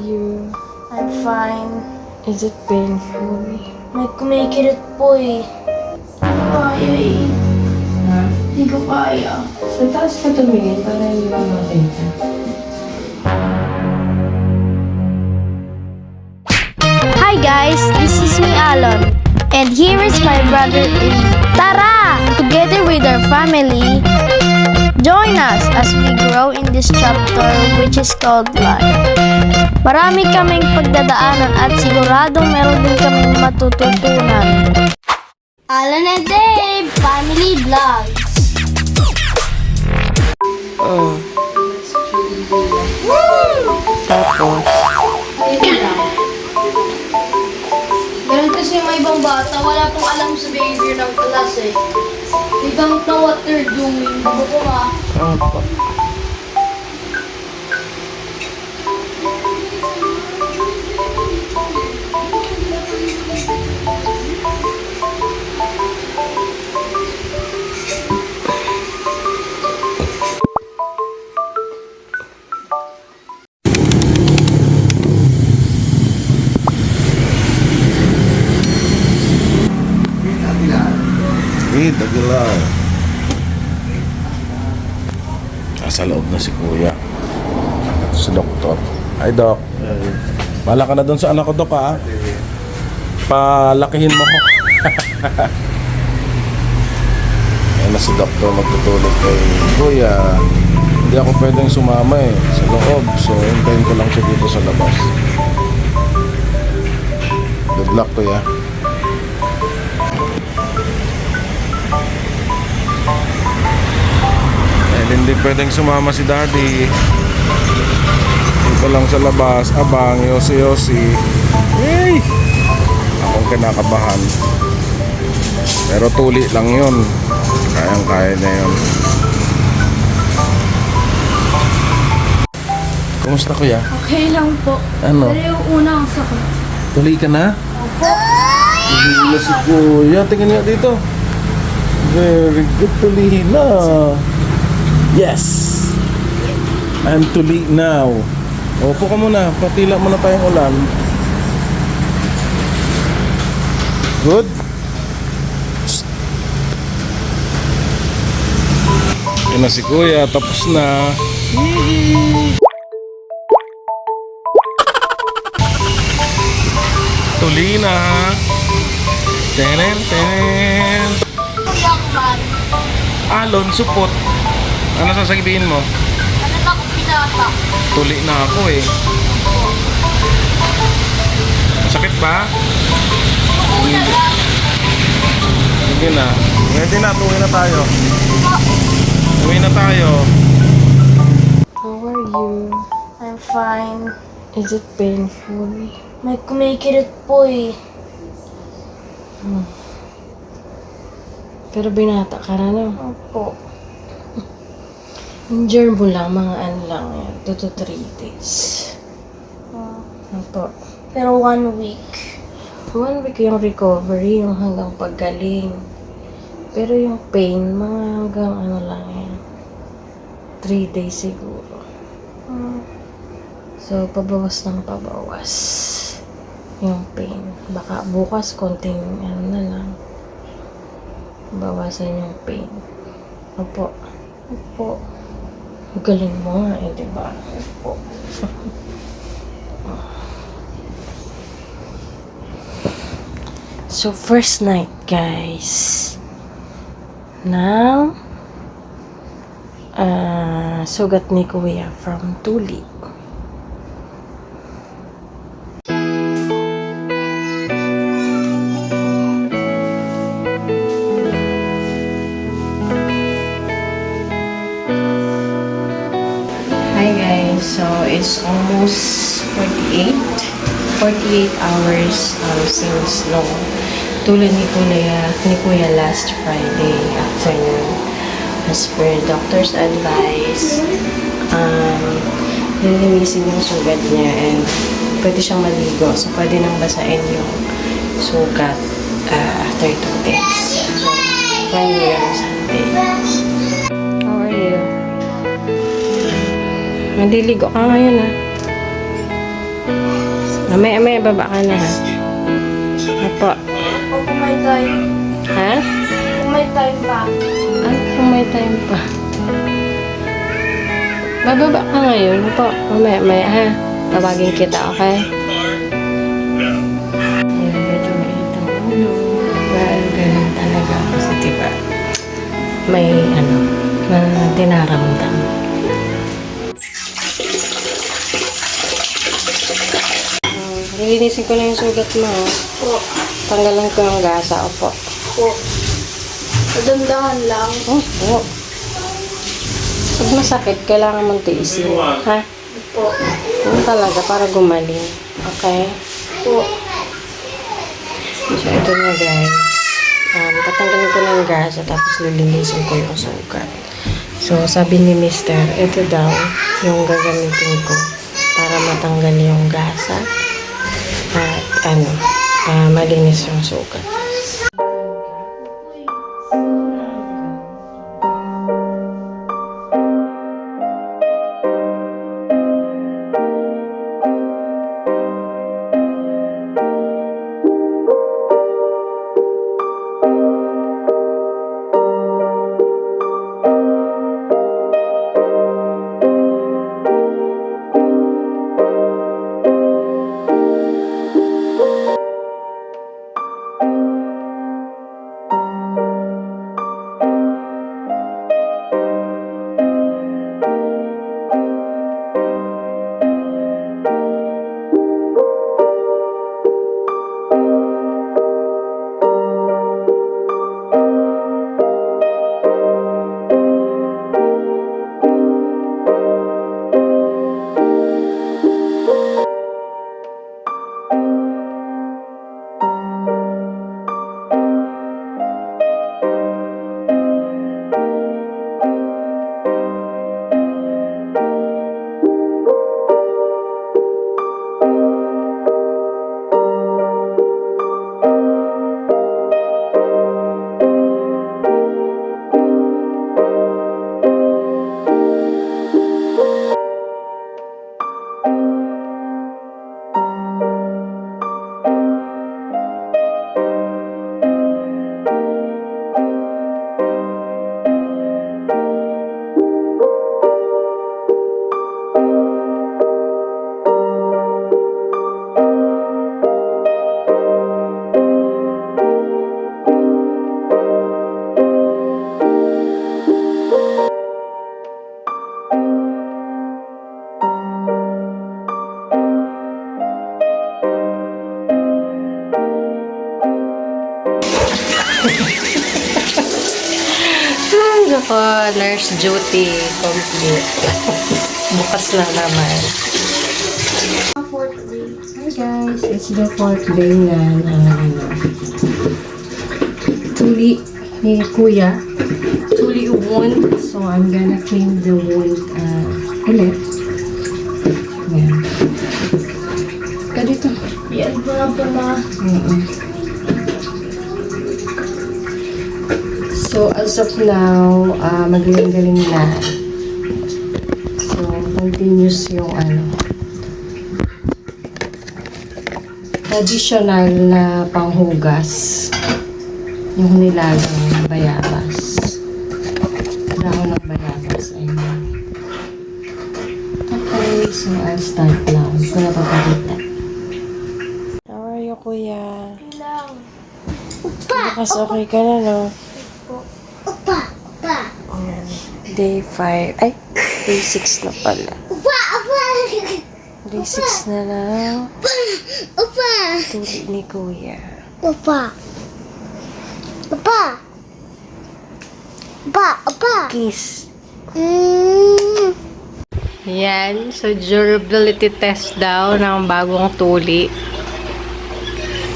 you? I'm fine. Is it painful? May kumikirit po eh. Hindi ko kaya eh. Hindi ko kaya. Sa taas ka tumingin para hindi ba makita. Hi guys, this is me Alon. And here is my brother E. Tara! Together with our family, join us as we grow in this chapter which is called life. Marami kaming pagdadaanan at siguradong meron din kaming matututunan. Alan and Dave, Family Vlogs. Oh. Tapos, Ganun kasi yung mga ibang bata, wala pong alam sa behavior ng class eh. They don't know what they're doing. Di ba po ma? opo. Reed Aguilar. Nasa loob na si Kuya. Ito si Doktor. Hi, Dok. Bala ka na doon sa anak ko, Dok, ha? Palakihin mo ko. Ayan na si Doktor magtutulog kay Kuya. Hindi ako pwedeng sumama eh sa loob. So, hintayin ko lang siya dito sa labas. Good luck, Kuya. Hindi pwedeng sumama si daddy. Dito lang sa labas, abang, yosi-yosi. Yay! Akong kinakabahan. Pero tuli lang yun. Kayang-kaya niya yun. Kumusta kuya? Okay lang po. Ano? Pero yung unang sakit. Tuli ka na? Tuli na si kuya. Tingnan niya dito. Very good tuli na. Yes! I'm tuli now. Opo ka muna. Patila mo na tayong ulan. Good? Yan na si kuya. Tapos na. Tuli na. Tenen, tenen. Alon, supot. Ano sasabihin mo? Ano na ako pinata? Tuli na ako eh. Sakit ba? Hindi. Sige na. Ready na, tuwi na tayo. Uwi na tayo. How are you? I'm fine. Is it painful? May kumikirit po eh. Pero binata ka na, no? Opo. Endure mo lang, mga ano lang yan. 2 to 3 days. Ah, Opo. pero one week. One week yung recovery, yung hanggang paggaling. Pero yung pain, mga hanggang ano lang yan. 3 days siguro. Ah, So, pabawas ng pabawas. Yung pain. Baka bukas, konting ano na lang. Bawasan yung pain. Opo. Opo. Galing mo eh, di ba? So, first night, guys. Ng ah sugat ni Kuya from Tuli. It's almost 48 48 hours um, since no tulad ni Kuya, ni Kuya last Friday afternoon. As per doctor's advice um, nilinisin yung sugat niya and pwede siyang maligo. So pwede nang basain yung sugat uh, after 2 days. So Friday or Sunday Naliligo ka ngayon ah Mamaya, mamaya, baba ka na ha. Apo. Kung may time, Ha? kung may time pa. Ah, kung may time pa. Bababa ka ngayon. Apo, mamaya, mamaya ha. Tawagin kita, okay? Ayan, medyo mainit ang ulo. Well, ganun talaga. Kasi diba, may ano, na dinaramdam. Lilinisin ko na yung sugat mo. oh. Po. Tanggalan ko yung gasa. Opo. Po. Dandahan lang. Oh, oh. Pag masakit, kailangan mong tiisin. Ha? Po. Ano talaga, para gumaling. Okay? Po. So, ito na guys. Um, tatanggalin ko na yung gasa, tapos lilinisin ko yung sugat. So, sabi ni Mister, ito daw yung gagamitin ko para matanggal yung gasa at ano, ah, malinis yung sugat. Nurse duty complete. Bukas na naman. Hi guys, it's the fourth day na na ano, tuli ni kuya. Tuli wound. So, I'm gonna clean the wound uh, ulit. Ayan. Ka dito. Yan pala. Oo. So, as of now, uh, magaling-galing na. So, continuous yung ano, traditional na panghugas. Yung nilagang bayabas. Dahon ng bayabas. Ayan. Okay, so I'll start now. Hindi ko na papakita. How are you, kuya? Lang. Bukas okay ka na, no? Upa. Upa. Ayan. Day 5. Ay, day 6 na pala. Upa. Upa. Day 6 na lang. Upa. Tuli ni kuya. Upa. Upa. Upa. Upa. Kiss. Mm. Yan. So, durability test daw ng bagong tuli.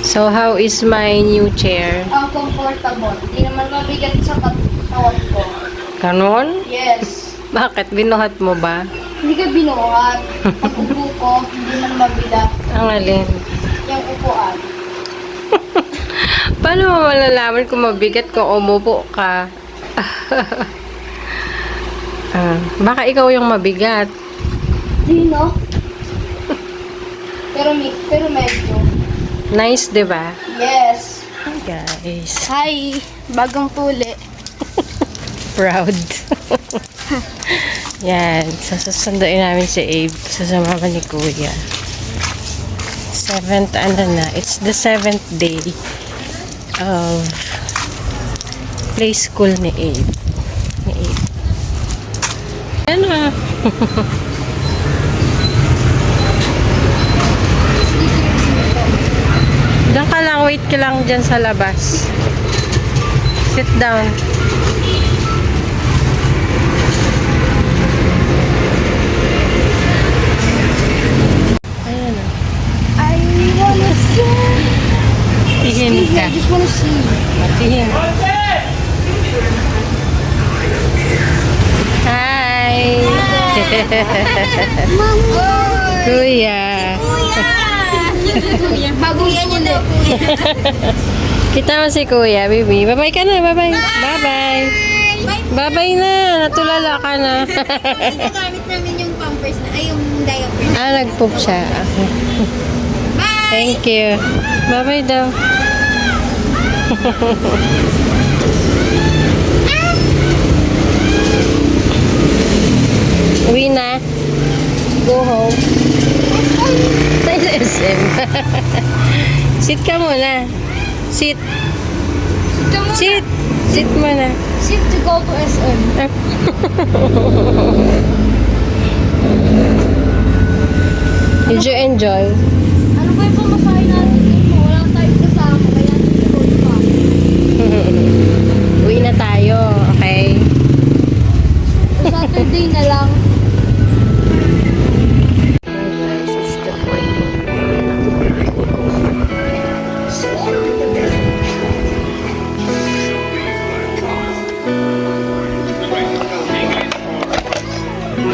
So, how is my new chair? Ang comfortable. Hindi naman mabigat sa katawan ko. Ganon? Yes. Bakit? Binuhat mo ba? Hindi ka binuhat. Ang upo ko, hindi man mabigat. Ang alin? Yung upuan. Paano mo malalaman kung mabigat kung umupo ka? ah, baka ikaw yung mabigat. Sino? Pero, mi- pero medyo. Nice, di ba? Yes. Guys, Hi, bagong tuli. Proud. Yan, sasasunduin namin si Abe sa sumama ni Kuya. Seventh, ano na, it's the seventh day of play school ni Abe. Ni Abe. Ano? Diyan ka lang, wait ka lang dyan sa labas. Sit down. Ayan o. I wanna see. Tingin just wanna see. Tingin. Hi! Kuya! Bagong tuli. Kita mo si Kuya, baby. Bye-bye ka na, bye-bye. Bye-bye. Bye-bye na. Natulala ka na. Gamit namin yung pampers na, ay yung diaper. ah, nag-poop siya. Thank you. Bye-bye daw. Uwi na. Go home. SM. Sit ka muna. Sit. Sit. Sit muna. Sit to go to SM. Did you enjoy? Ano ba yung pamasahe natin dito? Wala tayong kasama, kaya nag-road pa. Uwi na tayo, okay? Saturday na lang.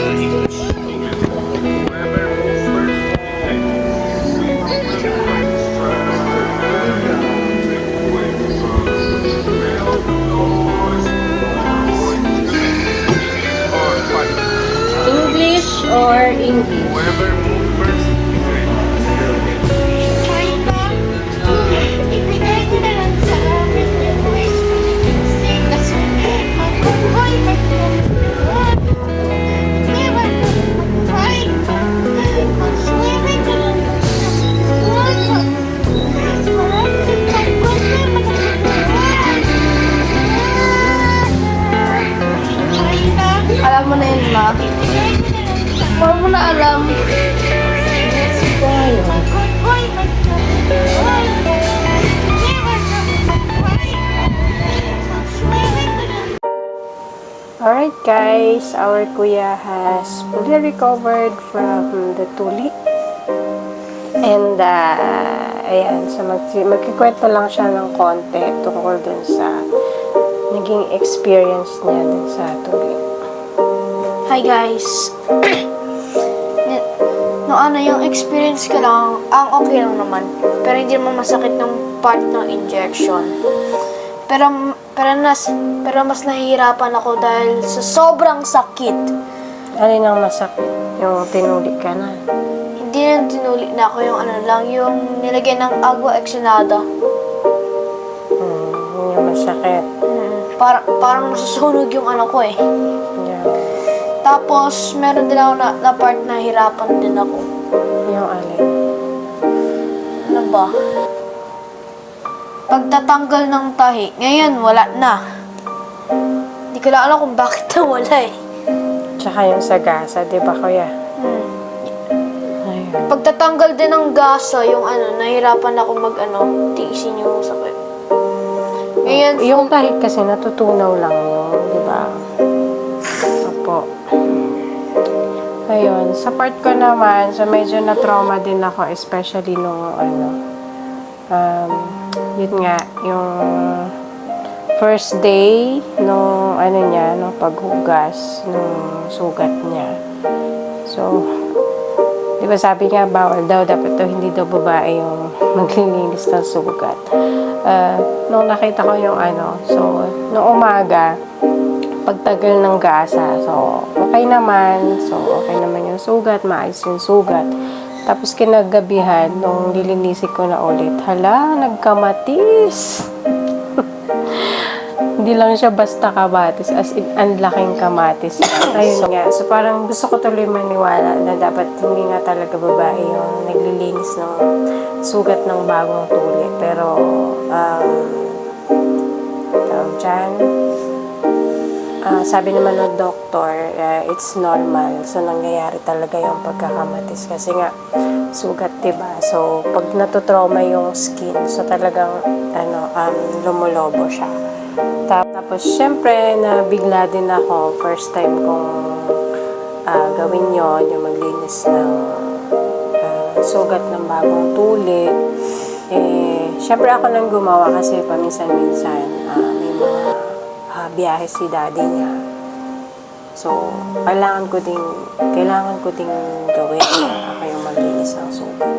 guys, it's guys, our kuya has fully recovered from the tuli. And, uh, ayan, so mag magkikwento lang siya ng konti tungkol dun sa naging experience niya dun sa tuli. Hi guys. No ano, yung experience ko lang, ang okay lang naman. Pero hindi naman masakit ng part ng injection. Pero pero nas pero mas nahihirapan ako dahil sa sobrang sakit. Alin ang masakit? Yung tinuli ka na. Hindi na tinuli na ako yung ano lang, yung nilagyan ng agua exenada. Hmm, yun yung masakit. Mm, parang, parang nasusunog yung ano ko eh. Yeah. Tapos, meron din ako na, na part na hirapan din ako. Yung alin. Ano ba? Pagtatanggal ng tahi, ngayon wala na. Hindi ko lang alam kung bakit nawala eh. Tsaka yung sa gasa, di ba kuya? Hmm. Ayun. Pagtatanggal din ng gasa, yung ano, nahirapan ako mag ano, tiisin yung sakit. Ngayon, Yung tahi kasi natutunaw lang yun, di ba? Opo. Ayun, sa part ko naman, so medyo na-trauma din ako, especially nung ano, um, yun nga, yung first day nung ano niya, nung paghugas, nung sugat niya. So, di ba sabi nga, bawal daw, dapat daw hindi daw babae yung maglilinis ng sugat. Uh, nung nakita ko yung ano, so, nung umaga, pagtagal ng gasa, so, okay naman, so, okay naman yung sugat, maayos yung sugat. Tapos kinagabihan, nung lilinisin ko na ulit, hala, nagkamatis. Hindi lang siya basta kamatis, as in, ang laking kamatis. Ayun nga, so parang gusto ko tuloy maniwala na dapat hindi nga talaga babae yung naglilinis ng sugat ng bagong tuli. Pero, um, tawag dyan, Ah, sabi naman ng doktor, uh, it's normal. So, nangyayari talaga yung pagkakamatis. Kasi nga, sugat, diba? So, pag natutrauma yung skin, so talagang, ano, um, lumulobo siya. Ta- Tapos, syempre, nabigla din ako. First time kong ah, gawin yon yung maglinis ng ah, sugat ng bagong tuli. Eh, syempre ako nang gumawa kasi paminsan-minsan ah, may mga biyahe si daddy niya. So, kailangan ko ding, kailangan ko ding gawin na ako yung maglinis ng sugat.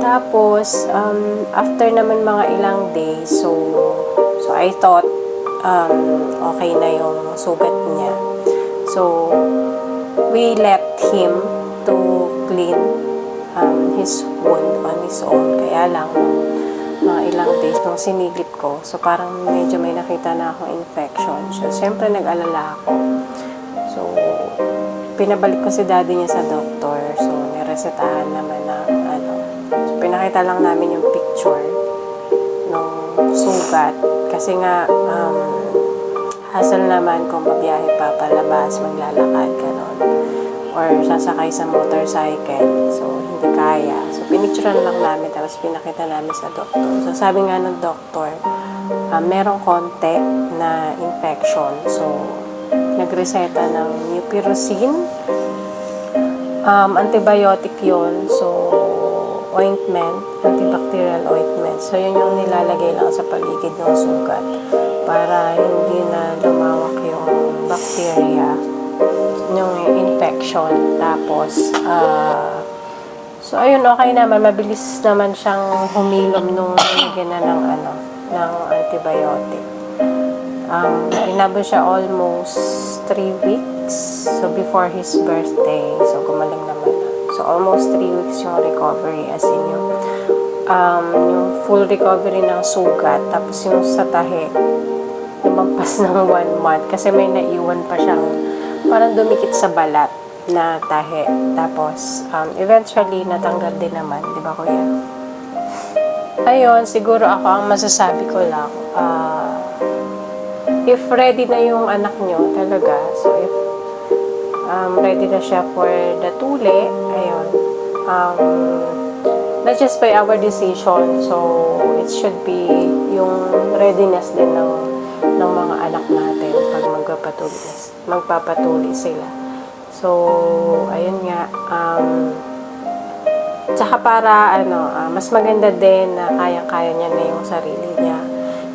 Tapos, um, after naman mga ilang days, so, so I thought, um, okay na yung sugat niya. So, we left him to clean um, his wound on his own. Kaya lang, mga ilang days nung sinigit ko, so parang medyo may nakita na akong infection. So, siyempre nag-alala ako. So, pinabalik ko si daddy niya sa doktor. So, niresetahan naman ng ano. So, pinakita lang namin yung picture ng sugat. Kasi nga, um, hassle naman kung mabiyahe pa palabas, maglalakad, gano'n. Or sasakay sa motorcycle. So, hindi kaya. So, pinicturean lang namin, tapos pinakita namin sa doktor. So, sabi nga ng doktor, ah, merong konti na infection. So, nagreseta ng mupirocin. Um, antibiotic yon So, ointment, antibacterial ointment. So, yun yung nilalagay lang sa paligid ng sugat para hindi na lumawak yung bacteria, yung infection. Tapos, ah, so, ayun, okay naman. Mabilis naman siyang humilom nung nilagyan na ng, ano, ng antibiotic. Um, inabot siya almost 3 weeks. So, before his birthday. So, gumaling naman na. So, almost 3 weeks yung recovery. As in yung, um, yung full recovery ng sugat. Tapos yung sa tahi, lumampas ng 1 month. Kasi may naiwan pa siyang parang dumikit sa balat na tahi. Tapos, um, eventually, natanggal din naman. Di ba, kuya? Ayun, siguro ako, ang masasabi ko lang, ah, if ready na yung anak nyo talaga, so if um, ready na siya for the tuli, ayun, um, not just by our decision, so it should be yung readiness din ng, ng mga anak natin pag magpapatuli, magpapatuli sila. So, ayun nga, um, Tsaka para ano, ah, mas maganda din na kaya-kaya niya na yung sarili niya.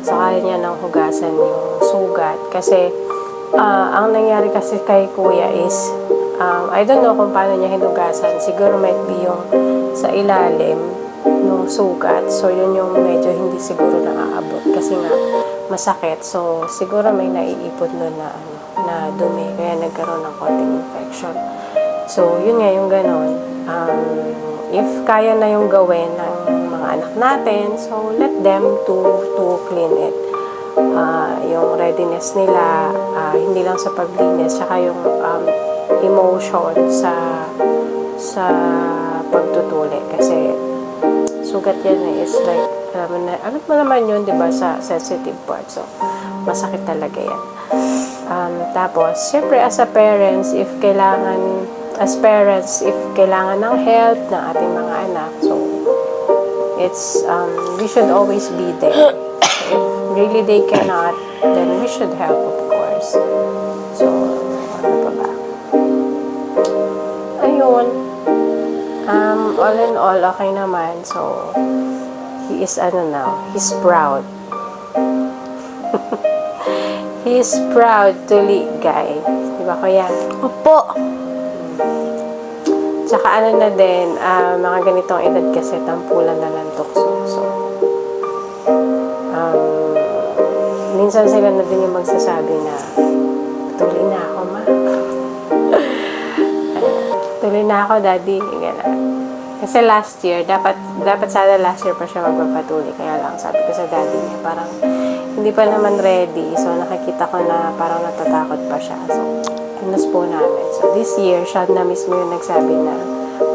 So, kaya niya nang hugasan yung sugat. Kasi, ah, ang nangyari kasi kay kuya is, um, I don't know kung paano niya hinugasan. Siguro might be yung sa ilalim ng sugat. So, yun yung medyo hindi siguro naaabot. Kasi nga, masakit. So, siguro may naiipon doon na, ano, na dumi. Kaya nagkaroon ng konting infection. So, yun nga yung ganon. Um, if kaya na yung gawin ng mga anak natin, so let them to to clean it. Ah, yung readiness nila, ah, hindi lang sa paglinis, saka yung um, emotion sa sa pagtutuli. Kasi sugat yan eh, is like, alam mo, na, alam mo naman yun, di ba, sa sensitive part. So, masakit talaga yan. Um, tapos, syempre as a parents, if kailangan, as parents, if kailangan ng help ng ating mga anak, so, it's, um, we should always be there. If really they cannot, then we should help, of course. So, ano pa ba? Ayun. Um, all in all, okay naman. So, he is ano now, he's proud. He is proud to lead guy. Di ba kuya? Opo. Tsaka ano na din, ah, mga ganitong edad kasi tampulan na ng tukso. So, um, minsan sila na din yung magsasabi na, tuloy na ako, ma. tuloy na ako, daddy. Gano'n. Kasi last year, dapat dapat sana last year pa siya magpapatuloy. Kaya lang, sabi ko sa daddy niya, parang hindi pa naman ready. So, nakikita ko na parang natatakot pa siya. So, pinuspone namin. So, this year, siya na mismo yung nagsabi na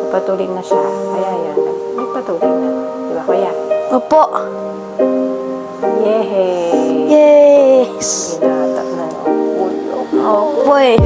papatuloy na siya. Kaya yan, nag- nagpatuloy na. Di ba, kuya? Opo. Yehey! Yes. Ginata na ng ulo. Opo eh.